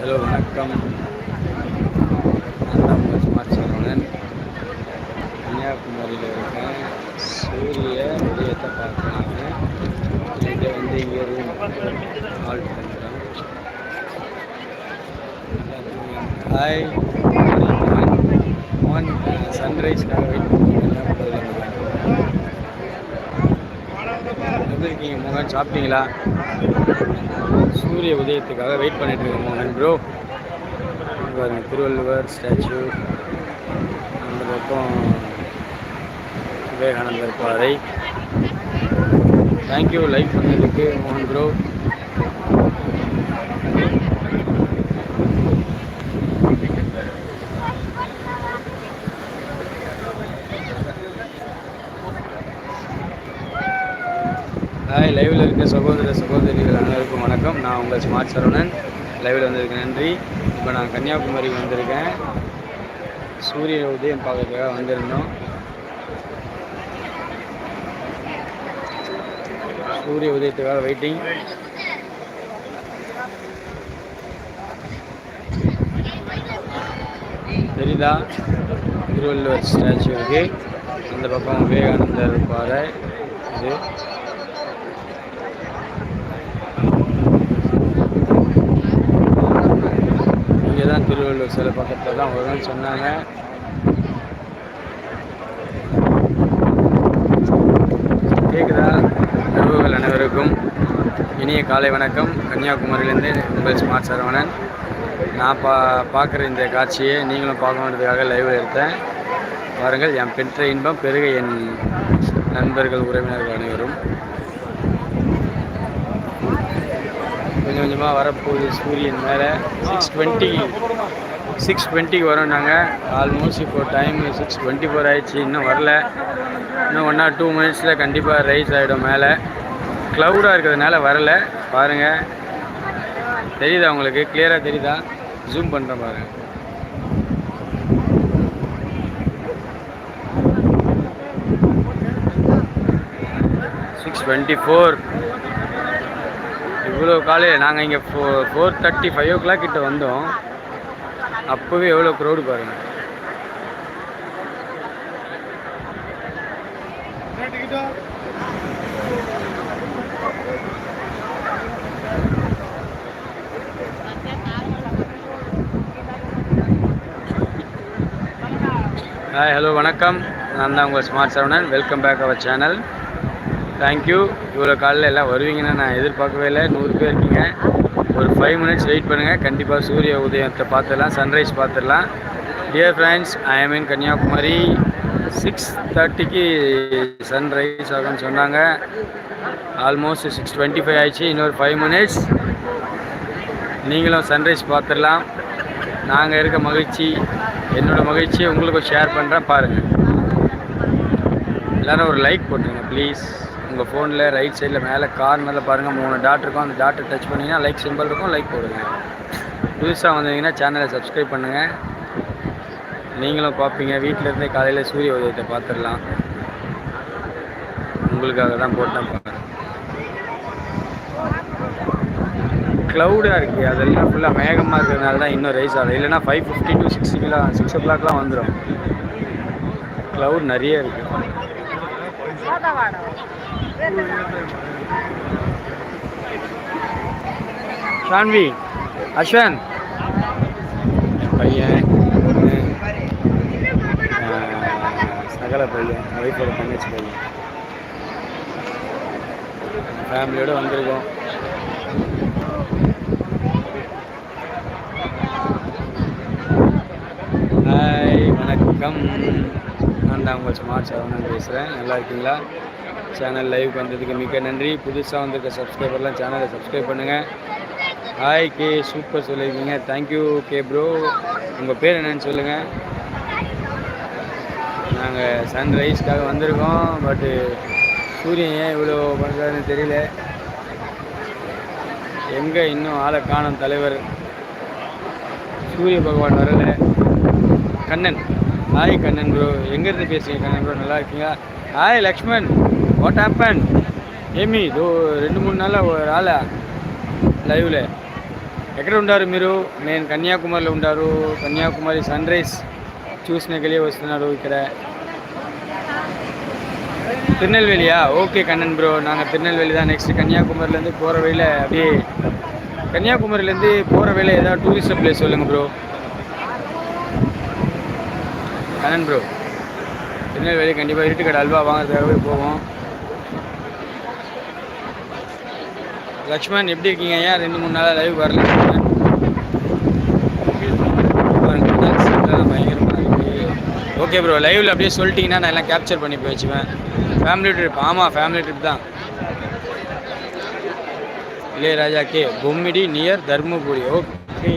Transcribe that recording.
Hello வணக்கம். நான் தான் உங்கள் ஸ்மார்ட் சரவணன். கன்னியாகுமரியில் இருக்கேன். சூரிய உதயத்தை பார்க்குறாங்க இங்கே வந்து இங்கே ரூம் கால் பண்ணுறோம் ஹாய் மார்னிங் சன்ரைஸ்க்காக வெயிட் பண்ணுறேன் எப்படி இருக்கீங்க மோகன் சாப்பிட்டீங்களா? சூரிய உதயத்துக்காக வெயிட் பண்ணிட்டு இருக்கேன் மோகன் ப்ரோ பாருங்க திருவள்ளுவர் ஸ்டாச்சு அந்த பக்கம் விவேகானந்தர் பாறை. தேங்க்யூ லைக் பண்ணதுக்கு மோகன் ப்ரோ ஹாய் லைவில் இருக்க சகோதர சகோதரிகள் அனைவருக்கும் வணக்கம். நான் உங்கள் ஸ்மார்ட் சரவணன். லைவில் வந்ததுக்கு நன்றி. இப்போ நான் கன்னியாகுமரி வந்திருக்கேன். சூரிய உதயம் பார்க்கறதுக்காக வந்திருந்தோம். சூரிய உதயத்துக்காக வெயிட்டிங் தெரியுதா? திருவள்ளுவர் ஸ்டாச்சு இருக்கு. அந்த பக்கம் விவேகானந்தர் பாறை. இது. திருவள்ளுவர் சிலை பக்கத்தில் தான் வரும்னு சொன்னாங்க. கேட்குதா உறவுகள் அனைவருக்கும் இனிய காலை வணக்கம். கன்னியாகுமரியிலேருந்து உங்கள் ஸ்மார்ட் சரவணன். நான் பா பார்க்குற இந்த காட்சியை நீங்களும் பார்க்கணுன்றதுக்காக லைவ் எடுத்தேன். பாருங்கள் என் பெற்ற இன்பம் பெருக என் நண்பர்கள் உறவினர்கள் அனைவரும். கொஞ்சம் கொஞ்சமாக வரப்போகுது சூரியன் மேலே. சிக்ஸ் டுவெண்ட்டி சிக்ஸ் டுவெண்ட்டிக்கு வரோம் நாங்கள் ஆல்மோஸ்ட் இப்போ டைம் சிக்ஸ் டுவெண்ட்டி ஃபோர் ஆயிடுச்சு. இன்னும் வரல. இன்னும் ஒன் ஆர் டூ மினிட்ஸில் கண்டிப்பாக ரைஸ் ஆகிடும் மேலே. க்ளவுடாக இருக்கிறதுனால வரல. பாருங்கள் தெரியுதா உங்களுக்கு? கிளியராக தெரியுதா? ஜூம் பண்ணுற பாருங்கள் சிக்ஸ் டுவெண்ட்டி ஃபோர் இவ்வளோ காலையில் நாங்கள் இங்கே four four thirty five o'clock கிட்ட வந்தோம். அப்போவே எவ்வளோ க்ரௌடு பாருங்கள் ஹாய் ஹலோ வணக்கம். நான் தான் உங்கள் smart Saravanan. Welcome back our channel thank you இவ்வளோ காலையில் எல்லாம் வருவீங்கன்னு நான் எதிர்பார்க்கவே இல்லை. நூறு பேர் இருக்கீங்க. ஒரு ஃபைவ் மினிட்ஸ் வெயிட் பண்ணுங்கள் கண்டிப்பாக சூரிய உதயத்தை பார்த்துடலாம் சன்ரைஸ் பார்த்துடலாம். Dear friends I am in Kanyakumari six தேர்ட்டிக்கு சன்ரைஸ் ஆகும்னு சொன்னாங்க. ஆல்மோஸ்ட் சிக்ஸ் டுவெண்ட்டி ஃபைவ் ஆயிடுச்சு. இன்னொரு ஃபைவ் மினிட்ஸ் நீங்களும் சன்ரைஸ் பார்த்துடலாம். நாங்கள் இருக்க மகிழ்ச்சி என்னோடய மகிழ்ச்சியை உங்களுக்கு ஷேர் பண்ணுறேன் பாருங்கள் எல்லோரும் ஒரு லைக் போட்டுருங்க ப்ளீஸ் உங்கள் ஃபோனில் ரைட் சைடில் மேலே கார்னரில் பாருங்கள் மூணு டாட் இருக்கும். அந்த டாட்டை டச் பண்ணிங்கன்னா லைக் சிம்பிள் இருக்கும் லைக் போடுங்க. புதுசாக வந்தீங்கன்னா சேனலை சப்ஸ்கிரைப் பண்ணுங்கள் நீங்களும் பார்ப்பீங்க. வீட்டில் இருந்தே காலையில் சூரிய உதயத்தை பார்த்துடலாம். உங்களுக்காக தான் போட்டேன் பாருங்கள் க்ளவுடாக இருக்குது அதெல்லாம் ஃபுல்லாக மேகமாக இருக்கிறதுனால தான் இன்னும் ரைஸ் ஆகுது இல்லைனா ஃபைவ் ஃபிஃப்டி டு கிலோ சிக்ஸ் ஓ கிளாக்லாம் வந்துடும் க்ளவுட் நிறைய இருக்குது ஷான்வி அஸ்வன் பையன். சகல பையன். ஒய்ஃபோட தங்கச்சி பையன். ஃபேமிலியோடு வந்திருக்கோம். ஹாய் வணக்கம். நான் தான் உங்கள் ஸ்மார்ட் சரவணன் பேசுகிறேன் நல்லா இருக்கீங்களா? சேனல் லைவ் வந்ததுக்கு மிக்க நன்றி. புதுசாக வந்திருக்க சப்ஸ்கிரைபர்லாம் சேனலை சப்ஸ்கிரைப் பண்ணுங்கள் ஹாய் கே சூப்பர் சொல்லியிருக்கீங்க. தேங்க்யூ கே ப்ரோ உங்கள் பேர் என்னன்னு சொல்லுங்கள் நாங்கள் சன்ரைஸ்க்காக வந்திருக்கோம். பட்டு சூரியன் ஏன் இவ்வளோ பண்ணுறாருன்னு தெரியல. எங்கே இன்னும் ஆளை காணும் தலைவர்? சூரிய பகவான் வரல. கண்ணன். ஹாய் கண்ணன் ப்ரோ எங்கேருந்து பேசுகிறீங்க கண்ணன் ப்ரோ நல்லா இருக்கீங்களா? Hi Lakshman what happen Amy இதோ ரெண்டு மூணு நாளாக ஒரு ஆளா லைவில் ఎక్కడ ఉంటారు మీరు నేను కన్యాకుమారిలో ఉంటారు కన్యాకుమారి సన్ రైజ్ చూసినకెళ్ళి వస్తున్నారు ఇక్కడ திருநெல்வேலியா ஓகே கண்ணன் ப்ரோ நாங்கள் திருநெல்வேலி தான் நெக்ஸ்ட் கன்னியாகுமரிலேருந்து போகிற வழியில் அப்படியே கன்னியாகுமரியிலேருந்து போகிற வழியில் ஏதாவது டூரிஸ்ட் பிளேஸ் சொல்லுங்கள் ப்ரோ கண்ணன் ப்ரோ திருநெல்வேலி கண்டிப்பாக இருட்டுக்கடை அல்வா வாங்குறதுக்காகவே போவோம் லக்ஷ்மண் எப்படி இருக்கீங்க? ஏன் ரெண்டு மூணு நாளாக லைவ் வரல? பயங்கரமாக ஓகே ப்ரோ லைவ்ல அப்படியே சொல்லிட்டீங்கன்னா நான் எல்லாம் கேப்சர் பண்ணி போய் வச்சுவேன் ஃபேமிலி ட்ரிப் ஆமாம் ஃபேமிலி ட்ரிப் தான். Ilaiyaraaja K Bommidi near Dharmapuri. Okay